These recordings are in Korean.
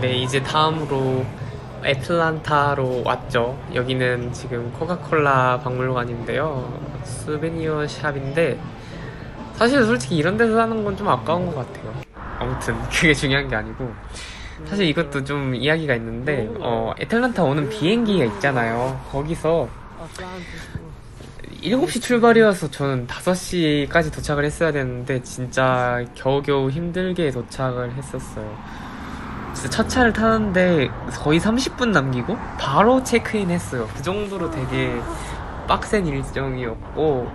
네, 이제 다음으로 애틀란타로 왔죠. 여기는 지금 코카콜라 박물관인데요. 스베니어 샵인데 사실 솔직히 이런 데서 사는 건 좀 아까운 것 같아요. 아무튼 그게 중요한 게 아니고 사실 이것도 좀 이야기가 있는데 어, 애틀란타 오는 비행기가 있잖아요. 거기서 7시 출발이어서 저는 5시까지 도착을 했어야 되는데 진짜 겨우겨우 힘들게 도착을 했었어요. 진짜 첫 차를 타는데 거의 30분 남기고 바로 체크인 했어요. 그 정도로 되게 빡센 일정이었고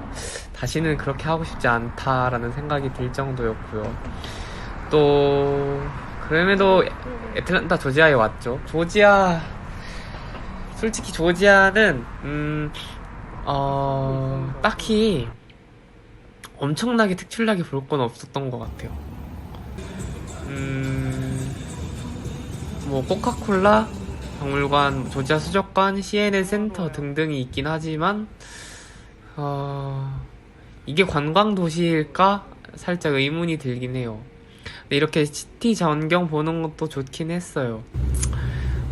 다시는 그렇게 하고 싶지 않다라는 생각이 들 정도였고요. 또 그럼에도 애틀란타 조지아에 왔죠. 조지아 솔직히 조지아는 음 어, 딱히 엄청나게 특출나게 볼 건 없었던 것 같아요. 음, 뭐, 코카콜라, 박물관, 조지아 수족관, CNN 센터 등등이 있긴 하지만, 어, 이게 관광 도시일까? 살짝 의문이 들긴 해요. 근데 이렇게 시티 전경 보는 것도 좋긴 했어요.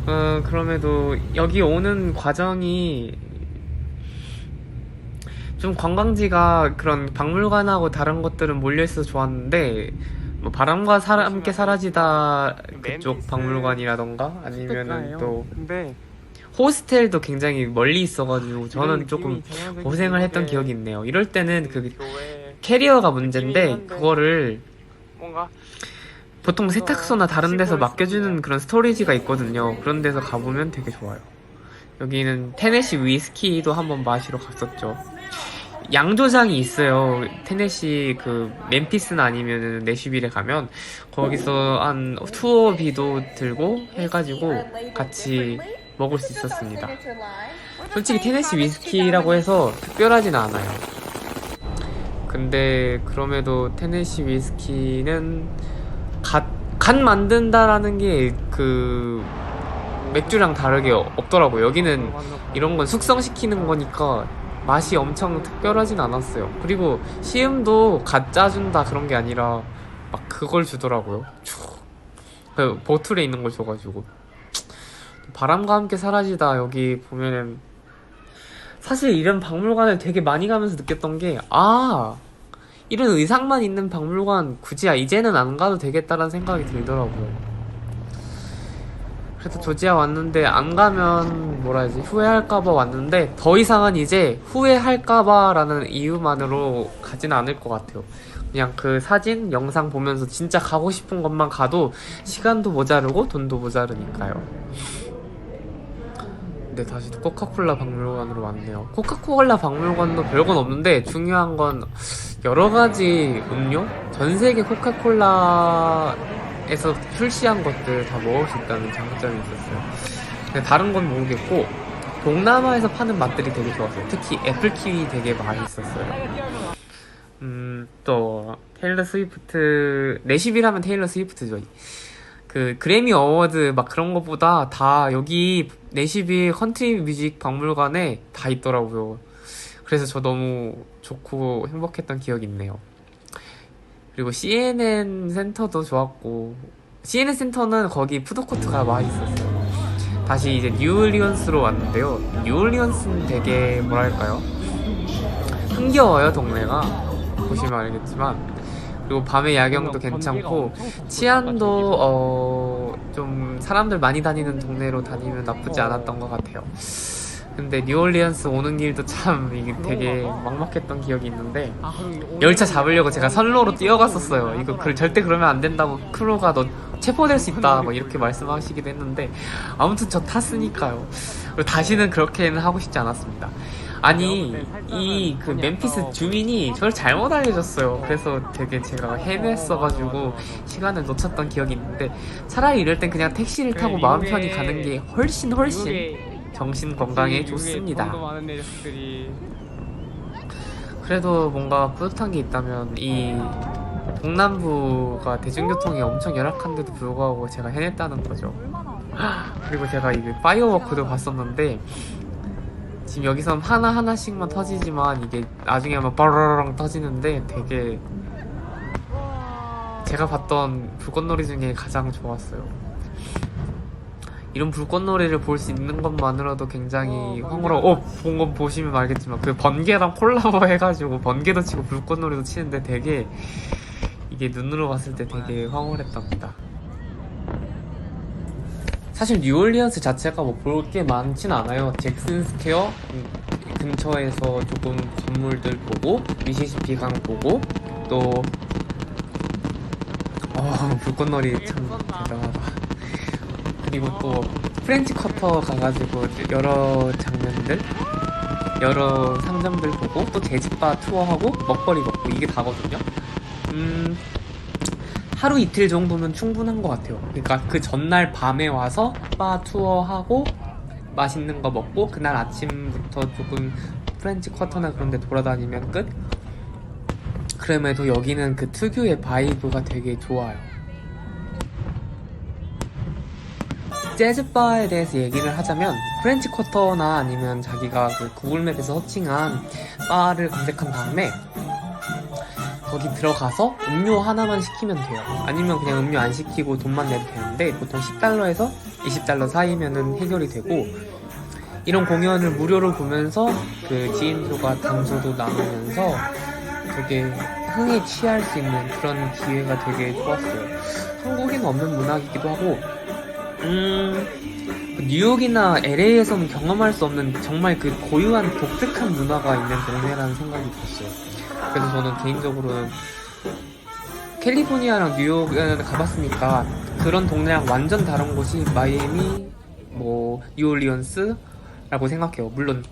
어, 그럼에도 여기 오는 과정이 좀 관광지가 그런 박물관하고 다른 것들은 몰려있어서 좋았는데 뭐 바람과 사 함께 사라지다 그쪽 박물관이라던가 아니면은 또 근데 호스텔도 굉장히 멀리 있어가지고 저는 조금 고생을 했던 기억이 있네요. 이럴 때는 그 캐리어가 문제인데 그거를 뭔가 보통 세탁소나 다른 데서 맡겨주는 그런 스토리지가 있거든요. 그런 데서 가보면 되게 좋아요. 여기는 테네시 위스키도 한번 마시러 갔었죠. 양조장이 있어요. 테네시 그 멤피스나 아니면은 내슈빌에 가면 거기서 한 투어비도 들고 해가지고 같이 먹을 수 있었습니다. 솔직히 테네시 위스키라고 해서 특별하진 않아요. 근데 그럼에도 테네시 위스키는 갓, 갓 만든다라는 게 그 맥주랑 다르게 없더라고요. 여기는 이런 건 숙성시키는 거니까 맛이 엄청 특별하진 않았어요. 그리고 시음도 갓 짜준다 그런 게 아니라 막 그걸 주더라고요. 쭉. 그 보틀에 있는 걸 줘가지고 바람과 함께 사라지다 여기 보면은 사실 이런 박물관을 되게 많이 가면서 느꼈던 게 아 이런 의상만 있는 박물관 굳이 야 이제는 안 가도 되겠다라는 생각이 들더라고요. 그래서 조지아 왔는데 안 가면 뭐라 해야지 후회할까봐 왔는데 더 이상은 이제 후회할까봐라는 이유만으로 가진 않을 것 같아요. 그냥 그 사진, 영상 보면서 진짜 가고 싶은 것만 가도 시간도 모자르고 돈도 모자르니까요. 네, 다시 또 코카콜라 박물관으로 왔네요. 코카콜라 박물관도 별건 없는데 중요한 건 여러 가지 음료? 전 세계 코카콜라 에서 출시한 것들 다 먹을 수 있다는 장점이 있었어요. 근데 다른 건 모르겠고 동남아에서 파는 맛들이 되게 좋았어요. 특히 애플 키위 되게 맛있었어요. 음, 또 테일러 스위프트 내시빌하면 테일러 스위프트죠. 그 그래미 어워드 막 그런 것보다 다 여기 내시빌 컨트리 뮤직 박물관에 다 있더라고요. 그래서 저 너무 좋고 행복했던 기억이 있네요. 그리고 CNN 센터도 좋았고 CNN 센터는 거기 푸드코트가 많이 있었어요. 다시 이제 뉴올리언스로 왔는데요. 뉴올리언스는 되게 뭐랄까요? 흥겨워요 동네가 보시면 알겠지만 그리고 밤의 야경도 괜찮고 치안도 어 좀 사람들 많이 다니는 동네로 다니면 나쁘지 않았던 것 같아요. 근데 뉴올리언스 오는 길도 참 이게 되게 막막했던 기억이 있는데 열차 잡으려고 제가 선로로 뛰어갔었어요. 이거 그 절대 그러면 안 된다고 크루가 너 체포될 수 있다 뭐 이렇게 말씀하시기도 했는데 아무튼 저 탔으니까요. 그리고 다시는 그렇게는 하고 싶지 않았습니다. 아니 이 그 멤피스 주민이 저를 잘못 알려줬어요. 그래서 되게 제가 헤맸어가지고 시간을 놓쳤던 기억이 있는데 차라리 이럴 땐 그냥 택시를 타고 마음 편히 가는 게 훨씬 훨씬 정신 건강에 좋습니다. 돈도 많은 녀석들이 그래도 뭔가 뿌듯한 게 있다면 이 동남부가 대중교통이 엄청 열악한데도 불구하고 제가 해냈다는 거죠. 그리고 제가 이게 파이어워크도 봤었는데 지금 여기선 하나 하나씩만 터지지만 이게 나중에 하면 빠르르렁 터지는데 되게 제가 봤던 불꽃놀이 중에 가장 좋았어요. 이런 불꽃놀이를 볼 수 있는 것만으로도 굉장히 황홀하고 어, 본 건 보시면 알겠지만 그 번개랑 콜라보 해가지고 번개도 치고 불꽃놀이도 치는데 되게 이게 눈으로 봤을 때 되게 황홀했답니다. 사실 뉴올리언스 자체가 뭐 볼 게 많진 않아요. 잭슨 스퀘어 음, 근처에서 조금 건물들 보고 미시시피 강 보고 또 어, 불꽃놀이 참 대단하다. 그리고 또 프렌치 쿼터 가가지고 여러 장면들 여러 상점들 보고 또 재즈바 투어하고 먹거리 먹고 이게 다거든요. 음 하루 이틀 정도면 충분한 것 같아요. 그러니까 그 전날 밤에 와서 바 투어하고 맛있는 거 먹고 그날 아침부터 조금 프렌치 쿼터나 그런 데 돌아다니면 끝? 그럼에도 여기는 그 특유의 바이브가 되게 좋아요. 재즈바에 대해서 얘기를 하자면 프렌치 쿼터나 아니면 자기가 그 구글맵에서 서칭한 바를 검색한 다음에 거기 들어가서 음료 하나만 시키면 돼요. 아니면 그냥 음료 안 시키고 돈만 내도 되는데 보통 10달러에서 20달러 사이면은 해결이 되고 이런 공연을 무료로 보면서 그 지인들과 담소도 나누면서 되게 흥에 취할 수 있는 그런 기회가 되게 좋았어요. 한국에는 없는 문화이기도 하고 음, 그 뉴욕이나 LA에서는 경험할 수 없는 정말 그 고유한 독특한 문화가 있는 동네라는 생각이 들었어요. 그래서 저는 개인적으로는 캘리포니아랑 뉴욕을 가봤으니까 그런 동네랑 완전 다른 곳이 마이애미, 뭐 뉴올리언스라고 생각해요. 물론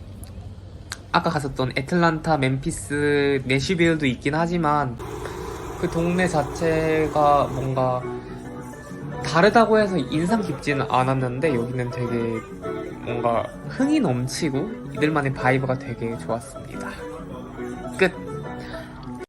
아까 갔었던 애틀란타, 멤피스, 내시빌도 있긴 하지만 그 동네 자체가 뭔가 다르다고 해서 인상 깊지는 않았는데 여기는 되게 뭔가 흥이 넘치고 이들만의 바이브가 되게 좋았습니다. 끝.